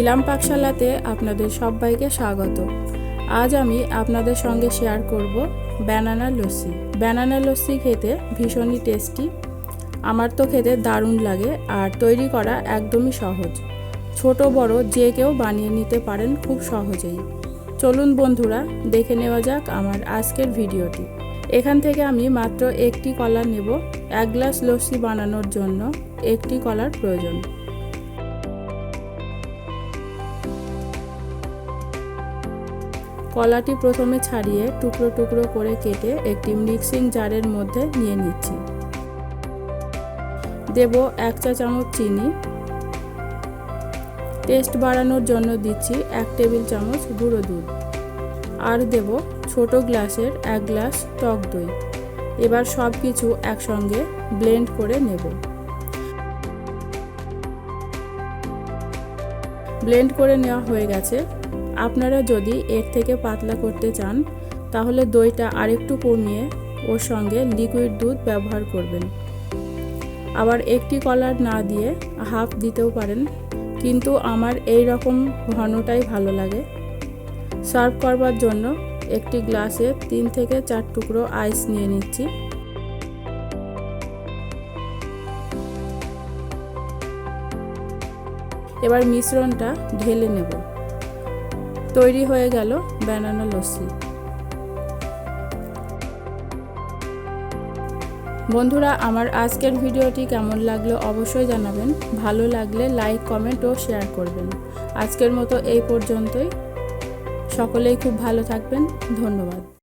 ইলাম পাকশালাতে আপনাদের সবাইকে স্বাগত। আজ আমি আপনাদের সঙ্গে শেয়ার করব ব্যানানা লস্যি। ব্যানানা লস্যি খেতে ভীষণই টেস্টি। আমার তো খেতে দারুণ লাগে আর তৈরি করা একদমই সহজ। ছোট, বড় যে কেউ বানিয়ে নিতে পারেন খুব সহজেই। চলুন বন্ধুরা, দেখে নেওয়া যাক আমার আজকের ভিডিওটি। এখান থেকে আমি মাত্র একটি কলা নেব, এক গ্লাস লস্যি বানানোর জন্য একটি কলার প্রয়োজন। কলাটি প্রথমে ছাড়িয়ে টুকরো টুকরো করে কেটে একটি মিক্সিং জারের মধ্যে নিয়ে নিচ্ছি। দেব এক চা চামচ চিনি। টেস্ট বাড়ানোর জন্য দিচ্ছি এক টেবিল চামচ গুঁড়ো দুধ। আর দেব ছোট গ্লাসের এক গ্লাস টক দই। এবার সব কিছু একসঙ্গে ব্লেন্ড করে নেব। ব্লেন্ড করে নেওয়া হয়ে গেছে আপনারা যদি এর থেকে পাতলা করতে চান, তাহলে দইটা আরেকটু কমিয়ে ওর সঙ্গে লিকুইড দুধ ব্যবহার করবেন। আবার একটি কলার না দিয়ে হাফ দিতেও পারেন, কিন্তু আমার এই রকম ঘনটাই ভালো লাগে। সার্ভ করবার জন্য একটি গ্লাসে তিন থেকে চার টুকরো আইস নিয়ে নিচ্ছি। এবার মিশ্রণটা ঢেলে নেব। তৈরি হয়ে গেল ব্যানানা লস্যি। বন্ধুরা, আমার আজকের ভিডিওটি কেমন লাগল অবশ্যই জানাবেন। ভালো লাগলে লাইক, কমেন্ট ও শেয়ার করবেন। আজকের মতো এই পর্যন্তই। সকলেই খুব ভালো থাকবেন। ধন্যবাদ।